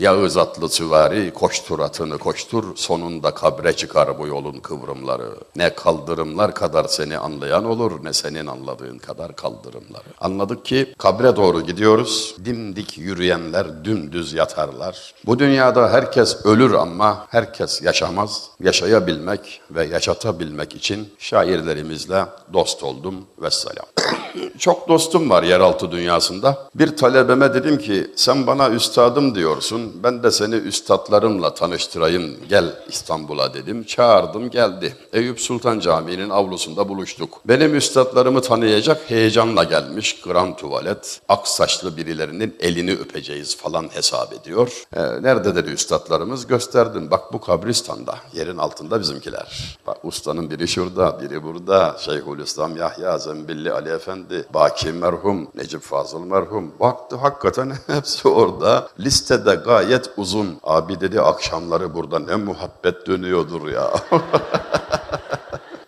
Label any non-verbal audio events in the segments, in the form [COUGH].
Yağız atlı süvari koştur atını koştur sonunda kabre çıkar bu yolun kıvrımları. Ne kaldırımlar kadar seni anlayan olur ne senin anladığın kadar kaldırımları. Anladık ki kabre doğru gidiyoruz. Dimdik yürüyenler dümdüz yatarlar. Bu dünyada herkes ölür ama herkes yaşamaz. Yaşayabilmek ve yaşatabilmek için şairlerimizle dost oldum. Vesselam. [COUGHS] Çok dostum var yeraltı dünyasında. Bir talebeme dedim ki sen bana üstadım diyorsun. Ben de seni üstadlarımla tanıştırayım. Gel İstanbul'a dedim. Çağırdım geldi. Eyüp Sultan Camii'nin avlusunda buluştuk. Benim üstadlarımı tanıyacak heyecanla gelmiş. Grand tuvalet. Ak saçlı birilerinin elini öpeceğiz falan hesap ediyor. Ee, nerede dedi üstadlarımız? Gösterdim. Bak bu kabristanda. Yerin altında bizimkiler. Bak ustanın biri şurada, biri burada. Şeyhülislam Yahya Zembilli Ali Efendi, Baki merhum, Necip Fazıl merhum. Baktı hakikaten [LAUGHS] hepsi orada. Listede gayet uzun. Abi dedi akşamları burada ne muhabbet dönüyordur ya. [LAUGHS]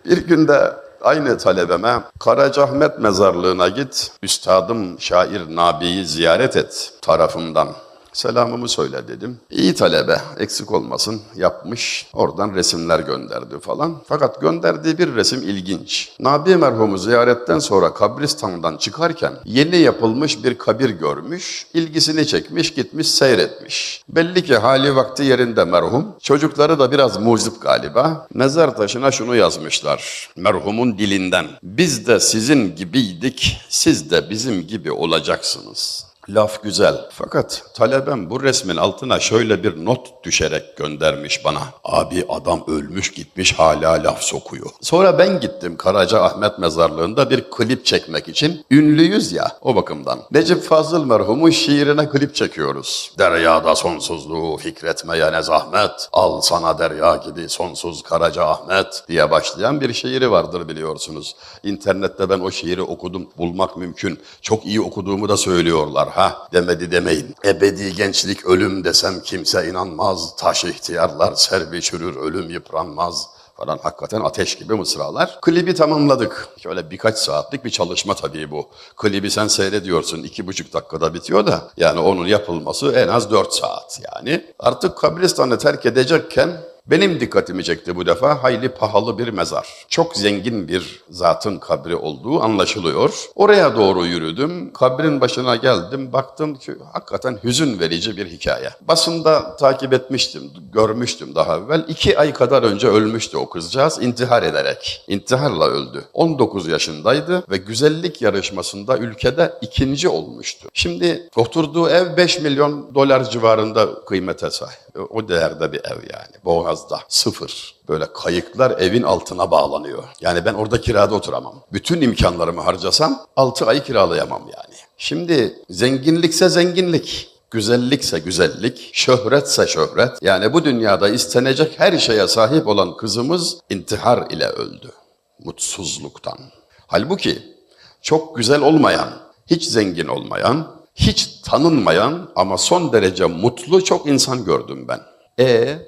Bir günde aynı talebeme Karacaahmet mezarlığına git, üstadım şair Nabi'yi ziyaret et tarafımdan. Selamımı söyle dedim. İyi talebe, eksik olmasın yapmış. Oradan resimler gönderdi falan. Fakat gönderdiği bir resim ilginç. Nabi merhumu ziyaretten sonra kabristandan çıkarken yeni yapılmış bir kabir görmüş. ilgisini çekmiş, gitmiş, seyretmiş. Belli ki hali vakti yerinde merhum. Çocukları da biraz muzip galiba. Mezar taşına şunu yazmışlar. Merhumun dilinden. Biz de sizin gibiydik, siz de bizim gibi olacaksınız. Laf güzel. Fakat talebem bu resmin altına şöyle bir not düşerek göndermiş bana. Abi adam ölmüş gitmiş hala laf sokuyor. Sonra ben gittim Karaca Ahmet mezarlığında bir klip çekmek için. Ünlüyüz ya o bakımdan. Necip Fazıl merhumun şiirine klip çekiyoruz. Deryada sonsuzluğu fikretmeye ne zahmet. Al sana derya gibi sonsuz Karaca Ahmet diye başlayan bir şiiri vardır biliyorsunuz. İnternette ben o şiiri okudum. Bulmak mümkün. Çok iyi okuduğumu da söylüyorlar. Ha demedi demeyin. Ebedi gençlik ölüm desem kimse inanmaz. Taş ihtiyarlar servi çürür ölüm yıpranmaz falan hakikaten ateş gibi mısralar. Klibi tamamladık. Şöyle birkaç saatlik bir çalışma tabii bu. Klibi sen seyrediyorsun iki buçuk dakikada bitiyor da yani onun yapılması en az dört saat yani. Artık kabristanı terk edecekken benim dikkatimi çekti bu defa hayli pahalı bir mezar. Çok zengin bir zatın kabri olduğu anlaşılıyor. Oraya doğru yürüdüm. Kabrin başına geldim. Baktım ki hakikaten hüzün verici bir hikaye. Basında takip etmiştim, görmüştüm daha evvel. İki ay kadar önce ölmüştü o kızcağız intihar ederek. İntiharla öldü. 19 yaşındaydı ve güzellik yarışmasında ülkede ikinci olmuştu. Şimdi oturduğu ev 5 milyon dolar civarında kıymete sahip. O değerde bir ev yani. Boğaz'da. Sıfır. Böyle kayıklar evin altına bağlanıyor. Yani ben orada kirada oturamam. Bütün imkanlarımı harcasam 6 ay kiralayamam yani. Şimdi zenginlikse zenginlik. Güzellikse güzellik, şöhretse şöhret. Yani bu dünyada istenecek her şeye sahip olan kızımız intihar ile öldü. Mutsuzluktan. Halbuki çok güzel olmayan, hiç zengin olmayan, hiç tanınmayan ama son derece mutlu çok insan gördüm ben. E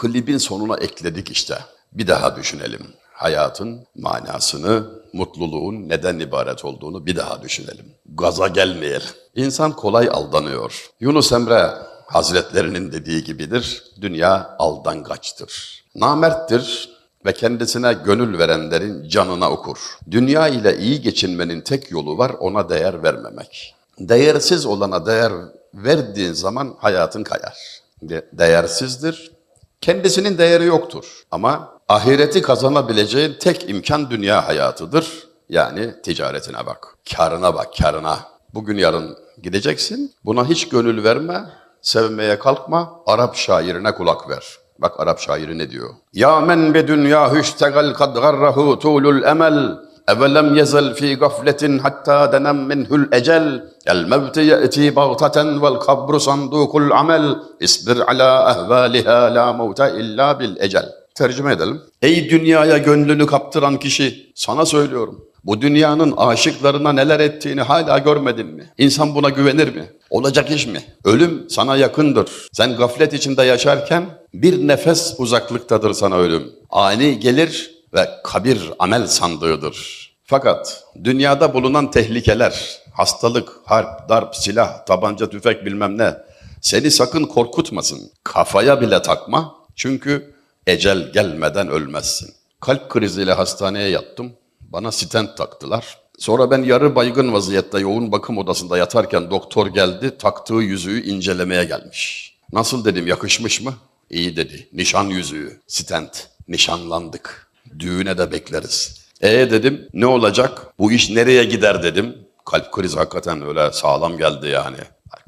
klibin sonuna ekledik işte. Bir daha düşünelim. Hayatın manasını, mutluluğun neden ibaret olduğunu bir daha düşünelim. Gaza gelmeyelim. İnsan kolay aldanıyor. Yunus Emre Hazretlerinin dediği gibidir. Dünya aldangaçtır. Namerttir ve kendisine gönül verenlerin canına okur. Dünya ile iyi geçinmenin tek yolu var ona değer vermemek. Değersiz olana değer verdiğin zaman hayatın kayar. De- değersizdir. Kendisinin değeri yoktur. Ama ahireti kazanabileceğin tek imkan dünya hayatıdır. Yani ticaretine bak. Karına bak, karına. Bugün yarın gideceksin. Buna hiç gönül verme. Sevmeye kalkma. Arap şairine kulak ver. Bak Arap şairi ne diyor? Ya men be dünya hüştegal kad garrahu tulul emel. Evelem yezel fi gafletin hatta denem minhul ecel. El mevti ye'ti bagtaten vel kabru sandukul amel. İsbir ala ehvaliha la mevte illa bil ecel. Tercüme edelim. Ey dünyaya gönlünü kaptıran kişi sana söylüyorum. Bu dünyanın aşıklarına neler ettiğini hala görmedin mi? İnsan buna güvenir mi? Olacak iş mi? Ölüm sana yakındır. Sen gaflet içinde yaşarken bir nefes uzaklıktadır sana ölüm. Ani gelir ve kabir amel sandığıdır. Fakat dünyada bulunan tehlikeler, hastalık, harp, darp, silah, tabanca, tüfek bilmem ne Seni sakın korkutmasın. Kafaya bile takma. Çünkü ecel gelmeden ölmezsin. Kalp kriziyle hastaneye yattım. Bana stent taktılar. Sonra ben yarı baygın vaziyette yoğun bakım odasında yatarken doktor geldi, taktığı yüzüğü incelemeye gelmiş. Nasıl dedim, yakışmış mı? İyi dedi. Nişan yüzüğü, stent. Nişanlandık. Düğüne de bekleriz. E dedim, ne olacak? Bu iş nereye gider dedim. Kalp krizi hakikaten öyle sağlam geldi yani.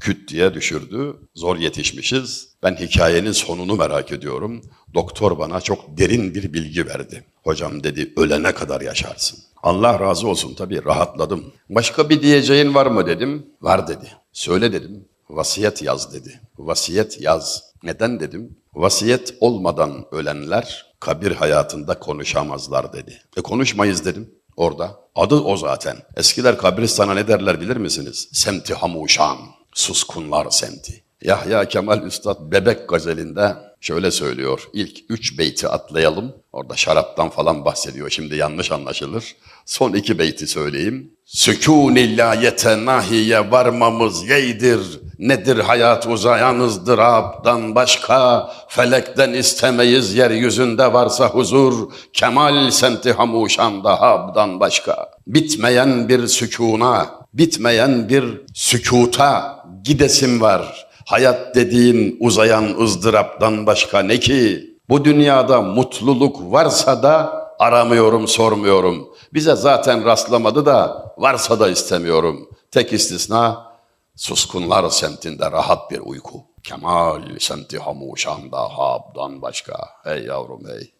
Küt diye düşürdü. Zor yetişmişiz. Ben hikayenin sonunu merak ediyorum. Doktor bana çok derin bir bilgi verdi. Hocam dedi ölene kadar yaşarsın. Allah razı olsun tabii rahatladım. Başka bir diyeceğin var mı dedim. Var dedi. Söyle dedim. Vasiyet yaz dedi. Vasiyet yaz. Neden dedim? Vasiyet olmadan ölenler kabir hayatında konuşamazlar dedi. E konuşmayız dedim orada. Adı o zaten. Eskiler kabristana ne derler bilir misiniz? Semti hamuşan. Suskunlar semti. Yahya Kemal Üstad Bebek gazelinde şöyle söylüyor. İlk üç beyti atlayalım. Orada şaraptan falan bahsediyor. Şimdi yanlış anlaşılır. Son iki beyti söyleyeyim. Sükun illayete nahiye varmamız yeydir. Nedir hayat uzayanızdır abdan başka. Felekten istemeyiz yeryüzünde varsa huzur. Kemal semti hamuşanda habdan başka. Bitmeyen bir sükuna, bitmeyen bir sükuta gidesim var. Hayat dediğin uzayan ızdıraptan başka ne ki? Bu dünyada mutluluk varsa da aramıyorum, sormuyorum. Bize zaten rastlamadı da varsa da istemiyorum. Tek istisna suskunlar semtinde rahat bir uyku. Kemal semti hamuşanda habdan başka. Hey yavrum hey.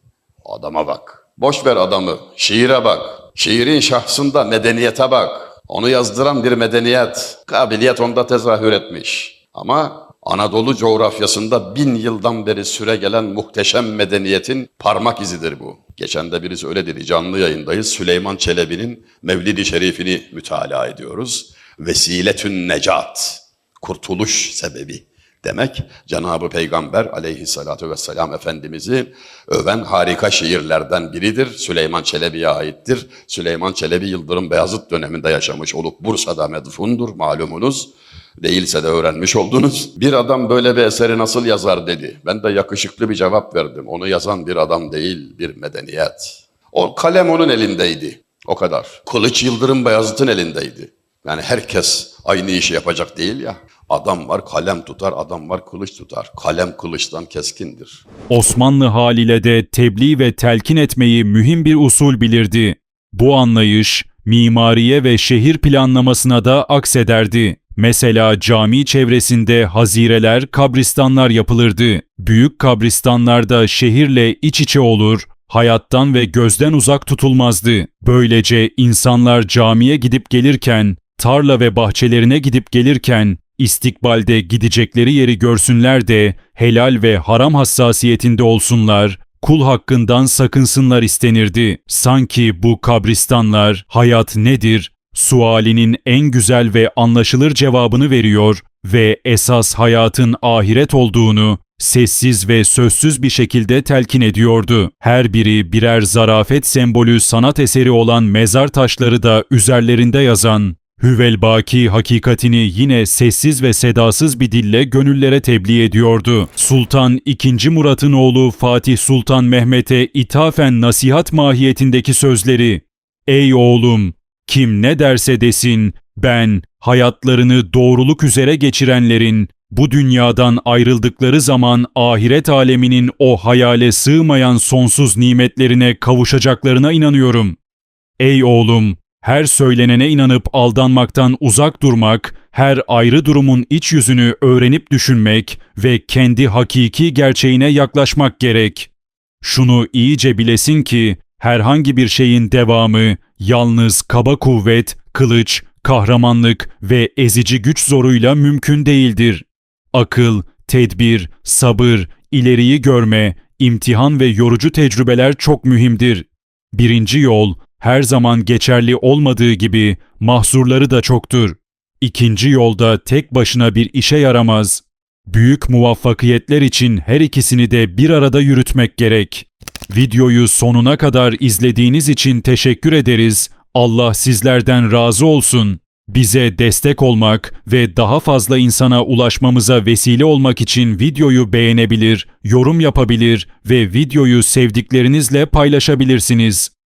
Adama bak. Boş ver adamı. Şiire bak. Şiirin şahsında medeniyete bak. Onu yazdıran bir medeniyet. Kabiliyet onda tezahür etmiş. Ama Anadolu coğrafyasında bin yıldan beri süre gelen muhteşem medeniyetin parmak izidir bu. Geçen de birisi öyle dedi, canlı yayındayız. Süleyman Çelebi'nin Mevlid-i Şerifini mütalaa ediyoruz. Vesiletün necat, kurtuluş sebebi demek. Cenab-ı Peygamber aleyhissalatu vesselam Efendimiz'i öven harika şiirlerden biridir. Süleyman Çelebi'ye aittir. Süleyman Çelebi Yıldırım Beyazıt döneminde yaşamış olup Bursa'da medfundur malumunuz. Değilse de öğrenmiş oldunuz. Bir adam böyle bir eseri nasıl yazar dedi. Ben de yakışıklı bir cevap verdim. Onu yazan bir adam değil, bir medeniyet. O kalem onun elindeydi. O kadar. Kılıç Yıldırım Beyazıt'ın elindeydi. Yani herkes aynı işi yapacak değil ya. Adam var kalem tutar, adam var kılıç tutar. Kalem kılıçtan keskindir. Osmanlı haliyle de tebliğ ve telkin etmeyi mühim bir usul bilirdi. Bu anlayış mimariye ve şehir planlamasına da aksederdi. Mesela cami çevresinde hazireler, kabristanlar yapılırdı. Büyük kabristanlarda şehirle iç içe olur, hayattan ve gözden uzak tutulmazdı. Böylece insanlar camiye gidip gelirken, tarla ve bahçelerine gidip gelirken, istikbalde gidecekleri yeri görsünler de helal ve haram hassasiyetinde olsunlar, kul hakkından sakınsınlar istenirdi. Sanki bu kabristanlar hayat nedir, sualinin en güzel ve anlaşılır cevabını veriyor ve esas hayatın ahiret olduğunu sessiz ve sözsüz bir şekilde telkin ediyordu. Her biri birer zarafet sembolü sanat eseri olan mezar taşları da üzerlerinde yazan Hüvelbaki hakikatini yine sessiz ve sedasız bir dille gönüllere tebliğ ediyordu. Sultan II. Murat'ın oğlu Fatih Sultan Mehmet'e ithafen nasihat mahiyetindeki sözleri Ey oğlum! Kim ne derse desin, ben hayatlarını doğruluk üzere geçirenlerin bu dünyadan ayrıldıkları zaman ahiret aleminin o hayale sığmayan sonsuz nimetlerine kavuşacaklarına inanıyorum. Ey oğlum, her söylenene inanıp aldanmaktan uzak durmak, her ayrı durumun iç yüzünü öğrenip düşünmek ve kendi hakiki gerçeğine yaklaşmak gerek. Şunu iyice bilesin ki herhangi bir şeyin devamı yalnız kaba kuvvet, kılıç, kahramanlık ve ezici güç zoruyla mümkün değildir. Akıl, tedbir, sabır, ileriyi görme, imtihan ve yorucu tecrübeler çok mühimdir. Birinci yol, her zaman geçerli olmadığı gibi mahzurları da çoktur. İkinci yolda tek başına bir işe yaramaz. Büyük muvaffakiyetler için her ikisini de bir arada yürütmek gerek. Videoyu sonuna kadar izlediğiniz için teşekkür ederiz. Allah sizlerden razı olsun. Bize destek olmak ve daha fazla insana ulaşmamıza vesile olmak için videoyu beğenebilir, yorum yapabilir ve videoyu sevdiklerinizle paylaşabilirsiniz.